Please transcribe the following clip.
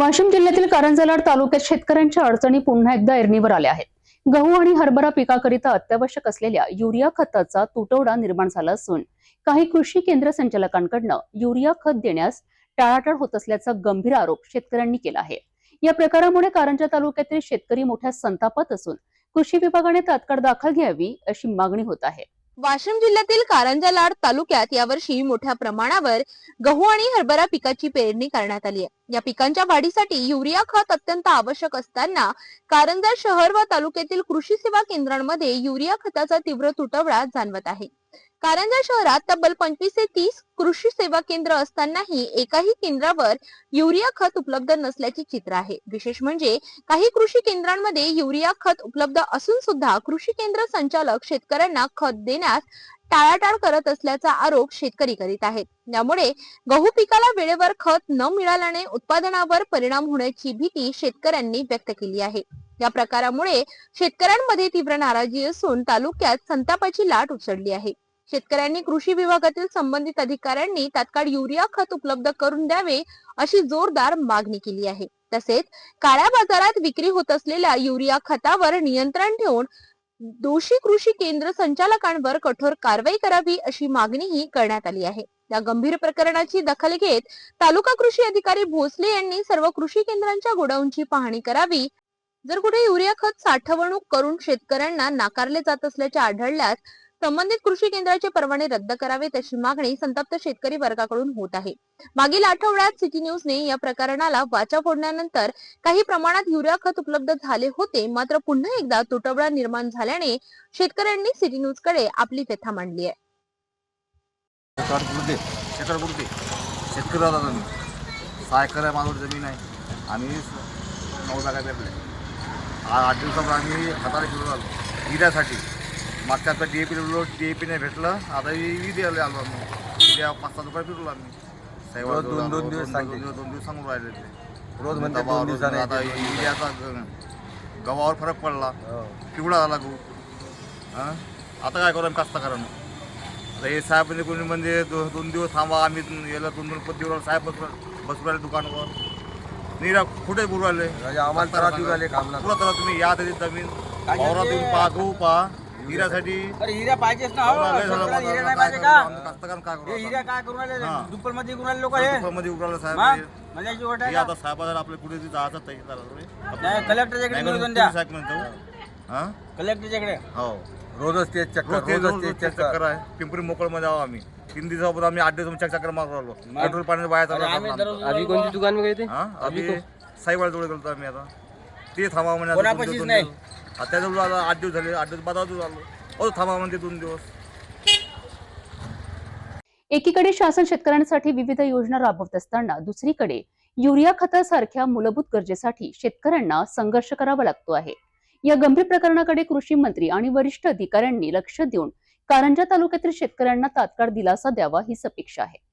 वाशिम जिल्ह्यातील कारंजलाड तालुक्यात शेतकऱ्यांच्या अडचणी पुन्हा एकदा ऐरणीवर आल्या आहेत. गहू आणि हरभरा पिकाकरिता अत्यावश्यक असलेल्या युरिया खताचा तुटवडा निर्माण झाला असून काही कृषी केंद्र संचालकांकडनं युरिया खत देण्यास टाळाटाळ होत असल्याचा गंभीर आरोप शेतकऱ्यांनी केला आहे. या प्रकारामुळे कारंजा तालुक्यातील शेतकरी मोठ्या संतापात असून कृषी विभागाने तात्काळ दाखल घ्यावी अशी मागणी होत आहे. वाशिम जिल्ह्यातील कारंजा लाड तालुक्यात यावर्षी मोठ्या प्रमाणावर गहू आणि हरभरा पिकाची पेरणी करण्यात आली आहे. या पिकांच्या वाढीसाठी युरिया खत अत्यंत आवश्यक असताना कारंजा शहर व तालुक्यातील कृषी सेवा केंद्रांमध्ये युरिया खताचा तीव्र तुटवडा जाणवत आहे. कारंजा शहरात तब्बल पंचवीस ते तीस कृषी सेवा केंद्र असतानाही एकाही केंद्रावर युरिया खत उपलब्ध नसल्याचे चित्र आहे. विशेष म्हणजे काही कृषी केंद्रांमध्ये युरिया खत उपलब्ध असून सुद्धा कृषी केंद्र संचालक शेतकऱ्यांना खत देण्यास टाळाटाळ करत असल्याचा आरोप शेतकरी करीत आहेत. यामुळे गहू पिकाला वेळेवर खत न मिळाल्याने उत्पादनावर परिणाम होण्याची भीती शेतकऱ्यांनी व्यक्त केली आहे. या प्रकारामुळे शेतकऱ्यांमध्ये तीव्र नाराजी असून तालुक्यात संतापाची लाट उसळली आहे. शेतकऱ्यांनी कृषी विभागातील संबंधित अधिकाऱ्यांनी तात्काळ युरिया खत उपलब्ध करून द्यावे अशी जोरदार मागणी केली आहे. तसेच काळ्या बाजारात विक्री होत असलेल्या युरिया खतावर नियंत्रण ठेवून दोषी कृषी केंद्र संचालकांवर कठोर कारवाई करावी अशी मागणीही करण्यात आली आहे. या गंभीर प्रकरणाची दखल घेत तालुका कृषी अधिकारी भोसले यांनी सर्व कृषी केंद्रांच्या गोडाऊनची पाहणी करावी. जर कुठे युरिया खत साठवणूक करून शेतकऱ्यांना नाकारले जात असल्याचे आढळल्यास संबंधित कृषी केंद्राचे परवाने रद्द करावेत अशी मागणी संतप्त शेतकरी वर्गाकडून होत आहे. मागील आठवड्यात सिटी न्यूजने या प्रकरणाला वाचा फोडल्यानंतर काही प्रमाणात युरिया खत उपलब्ध झाले होते मात्र पुन्हा एकदा तुटवडा निर्माण झाल्याने शेतकऱ्यांनी सिटी न्यूजकडे आपली व्यथा मांडली आहे. सहा एकर जमीन आहे. आम्ही नऊ जागा पेरल्या. आठ दिवसात आम्ही खताला गेलो आलो. हिऱ्यासाठी मागच्या आता डी ए पी दिलो डी ए पी नाही भेटलं. आता ई द्यायला आलो आम्ही. उद्या पाच सहा रुपये फिरलो आम्ही. साहेबाला रोज दोन- दोन आलो. दिवस दोन सांगते. दिवस दोन दिवस सांगून राहिले ते. रोज म्हणते दोन दिवसाने आता. युरियाचा गव्हावर फरक पडला. हो. पिवळा झाला गहू. हां? आता काय करू आम्ही? कास्तकारांना आता हे साहेबांनी कोणी म्हणजे दो दोन दिवस थांबा आम्ही याला दोन दोन पत्तीवर साहेब बसू बसू राहिले दुकानावर. निरा कुठे बुरू राहिले? म्हणजे आम्हाला त्रास कामला पुरा तुम्ही या तरी जमीन. वावरात येऊन पहा गहू पहा. हिऱ्यासाठी अरे हिऱ्या पाहिजेच ना हो. शेतकऱ्याला हिऱ्या नाही पाहिजे? का? हे हिऱ्या आता? काय करून राहिले? हा. दुप्पलमध्ये करून राहिले लोक हे? मध्ये उघडायला साहेब मग. मजाची गोष्ट आहे हे का? नाही निवेदन द्या. रोजच तेच चक्कर रोज ते रोजच तेच चक्कर. पिंपरी मोकळमध्ये आहो आम्ही. तीन दिवसापासून आम्ही आठ दिवस चक्कर मारून राहिलो. पेट्रोल पाण्याचा वाया चालू अरे आम्ही दररोज आमचा. अभी कोणती दुकान हा? अभि साईबाला जवळ गेलो आम्ही आता. ते थांबा म्हणजे आता कोणापाशीच दोन दिवस- नाही. आता त्याजवळ आला आठ दिवस झाले आठ दिवस बाद आलो. अजून थांबा म्हणजे दोन दिवस. एकीकडे शासन शेतकऱ्यांसाठी विविध योजना राबवत असताना दुसरीकडे युरिया खतासारख्या मूलभूत गरजेसाठी शेतकऱ्यांना संघर्ष करावा लागतो आहे. या गंभीर प्रकरणाकडे कृषी मंत्री आणि वरिष्ठ अधिकाऱ्यांनी लक्ष देऊन कारंजा तालुक्यातील शेतकऱ्यांना तात्काळ दिलासा द्यावा हीच अपेक्षा आहे.